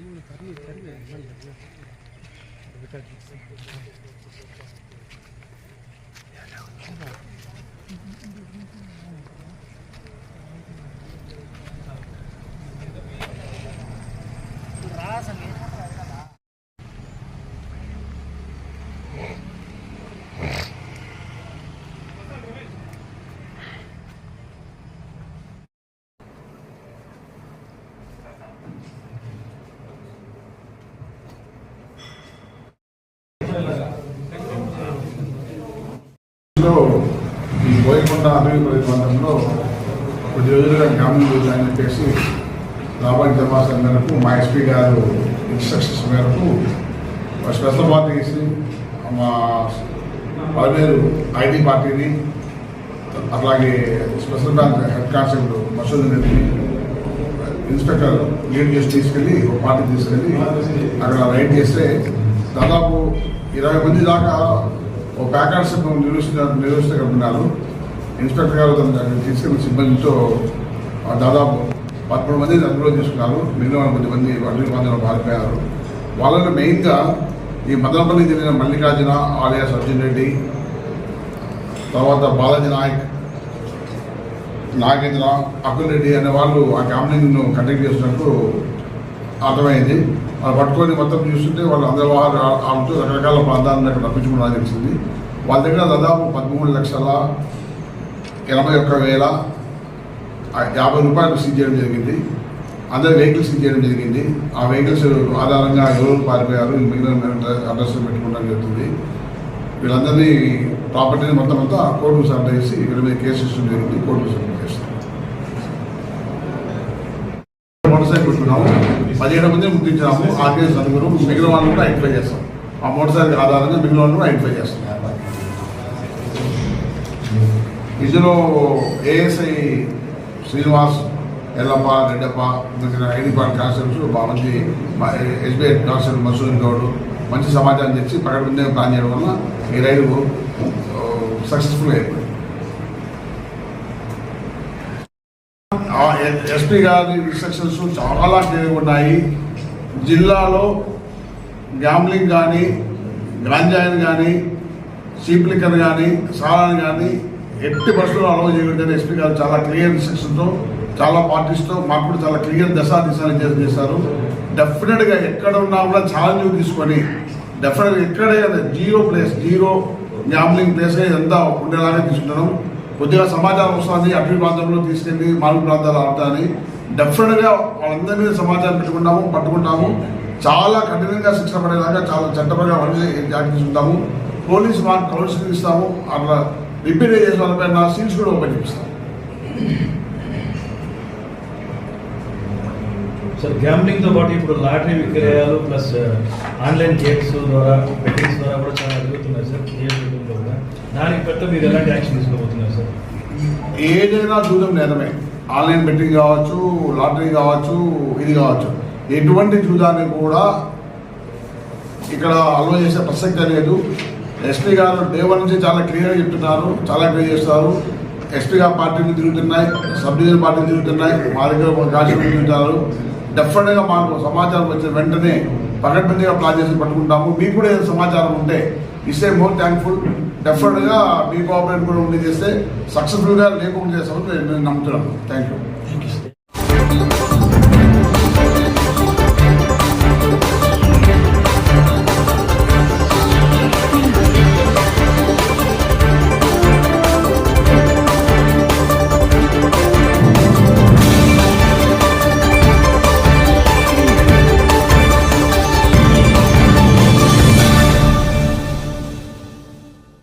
너무 다리 다리 여기까지 있어. ఈ బోయకొండ అభివృద్ధి ప్రాంతంలో కొద్ది రోజులుగా గ్రామీణ అని చెప్పేసి రాబోయే తమాసా మేరకు మా ఎస్పీ గారు ఇన్స్ట్రక్షన్స్ మేరకు స్పెషల్ పార్టీ వేసి మా పలువేరు ఐటీ పార్టీని అలాగే special branch head constable Masood రెడ్డిని ఇన్స్పెక్టర్ లీడ్ చేసి తీసుకెళ్ళి ఒక పార్టీ తీసుకెళ్ళి అక్కడ రైడ్ చేస్తే దాదాపు ఇరవై మంది దాకా ఒక ప్యాకెట్స్ నిర్వహిస్తున్న నిర్వహిస్తున్నారు ఇన్స్పెక్టర్ గారు దాన్ని తీసుకెళ్ళిన సిబ్బందితో దాదాపు పదమూడు మంది అందులో తీసుకున్నారు. మిగిలిన కొద్ది మంది అన్ని మందిలో పారిపోయారు. వాళ్ళలో మెయిన్గా ఈ మదనపల్లి చెందిన మల్లికార్జున ఆలయ సర్జన్ రెడ్డి తర్వాత బాలాజీ నాయక్ నాగేంద్ర అకుల్ రెడ్డి అనే వాళ్ళు ఆ క్యాంపెయిన్ను కండక్ట్ చేస్తున్నట్టు అర్థమైంది. వాళ్ళు పట్టుకొని మొత్తం చూస్తుంటే వాళ్ళు అందరి వాళ్ళు ఆడుతూ రకరకాల ప్రాంతాలను అక్కడ తప్పించుకోవడం తెలిసింది. వాళ్ళ దగ్గర దాదాపు పదమూడు లక్షల ఎనభై ఒక్క వేల యాభై రూపాయలు సీజ్ చేయడం జరిగింది. అందరి వెహికల్స్ సీజ్ చేయడం జరిగింది. ఆ వెహికల్స్ ఆధారంగా ఎవరు పారిపోయారు మిగిలిన అడ్రస్ పెట్టుకోవడం జరుగుతుంది. వీళ్ళందరినీ ప్రాపర్టీని మొత్తం అంతా కోర్టు సబ్మిట్ చేసి వీళ్ళ మీద కేసు ఇష్టం జరిగింది. మోటార్ సైకిల్ పెట్టుకున్నాము పదిహేడు మంది గుర్తించాము ఆర్టీఎస్ నలుగురు మిగిలిన వాళ్ళని కూడా ఐడెంటిఫై చేస్తాం. ఆ మోటార్ సైకిల్ ఆధారంగా మిగిలిన వాళ్ళని కూడా ఐడెంటిఫై చేస్తాం. ఇందులో ASI Srinivas Ellappa Reddappa ID part constables బాగా మంచి ఎస్బీఐ కాన్స్టేబుల్ మసూరి గౌడ్ మంచి సమాచారం తెచ్చి పకడ్బందీ ప్లాన్ చేయడం వల్ల ఈ రైలు సక్సెస్ఫుల్ అయిపోయింది. ఎస్పీ గారి ఇన్స్ట్రక్షన్స్ చాలా క్లియర్గా ఉన్నాయి. జిల్లాలో గ్యాంబ్లింగ్ కానీ గాంజాయిని కానీ సీప్లికర్ కానీ సారాన్ని కానీ ఎట్టి బస్సులో అలవ చేయకుండా ఎస్పీ గారు చాలా క్లియర్ ఇన్స్ట్రక్షన్తో చాలా పార్టీస్తో మాకు కూడా చాలా క్లియర్ దశా దిశాలు చేశారు. డెఫినెట్గా ఎక్కడ ఉన్నా కూడా ఛాలెంజ్ తీసుకొని డెఫినెట్గా ఎక్కడే జీరో ప్లేస్ జీరో గ్యాంబ్లింగ్ ప్లేస్గా ఎంత ఉండేలాగా తీసుకుంటున్నాం. కొద్దిగా సమాచారం వస్తుంది. అటవీ ప్రాంతంలో తీసుకెళ్ళి మారుగు ప్రాంతాలు ఆడతాని డెఫినెట్గా వాళ్ళందరి మీద సమాచారం పెట్టుకుంటాము పట్టుకుంటాము. చాలా కఠినంగా శిక్షణ పడేలాగా చాలా చట్టపరంగా వాళ్ళని జాగ్రత్త పోలీస్ మాకు కౌన్సిలింగ్ ఇస్తాము. అట్లా రిపేర్ చేసే వాళ్ళపైన సీల్స్ కూడా ఓపెన్ చేపిస్తాము. సార్ గ్యాంబ్లింగ్తో పాటు ఇప్పుడు లాటరీ విక్రయాలు ప్లస్ uh, ఆన్లైన్ గేమ్స్ ద్వారా బెట్టింగ్స్ ద్వారా కూడా చాలా జరుగుతున్నాయి సార్. కూడా దానికి పెద్ద మీరు ఎలాంటి యాక్షన్ తీసుకోబోతున్నారు సార్? ఏదైనా జూదం నేరమే. ఆన్లైన్ బెట్టింగ్ కావచ్చు లాటరీ కావచ్చు ఇది కావచ్చు. ఎటువంటి జూదాన్ని కూడా ఇక్కడ అలవ చేసే ప్రసక్తే లేదు. ఎస్పీ గారు డే వన్ నుంచి చాలా క్లియర్గా చెప్తున్నారు చాలా క్లియర్ చేస్తారు. ఎస్పీ గారు పార్టీలు తిరుగుతున్నాయి సబ్ డివిజన్ పార్టీలు తిరుగుతున్నాయి మా దగ్గర కాన్స్టిట్యూషన్ తిరుగుతున్నారు డెఫినెట్గా మాకు సమాచారం వచ్చిన వెంటనే పకడ్బందీగా ప్లాన్ చేసి పట్టుకుంటాము. మీకు కూడా ఏదైనా సమాచారం ఉంటే ఇస్తే మోర్ థ్యాంక్ఫుల్ డెఫినెట్గా మీ కోఆపరేట్ కూడా ఉండి చేస్తే సక్సెస్ఫుల్గా లేకుండా చేస్తామని నేను నమ్ముతున్నాను. Thank you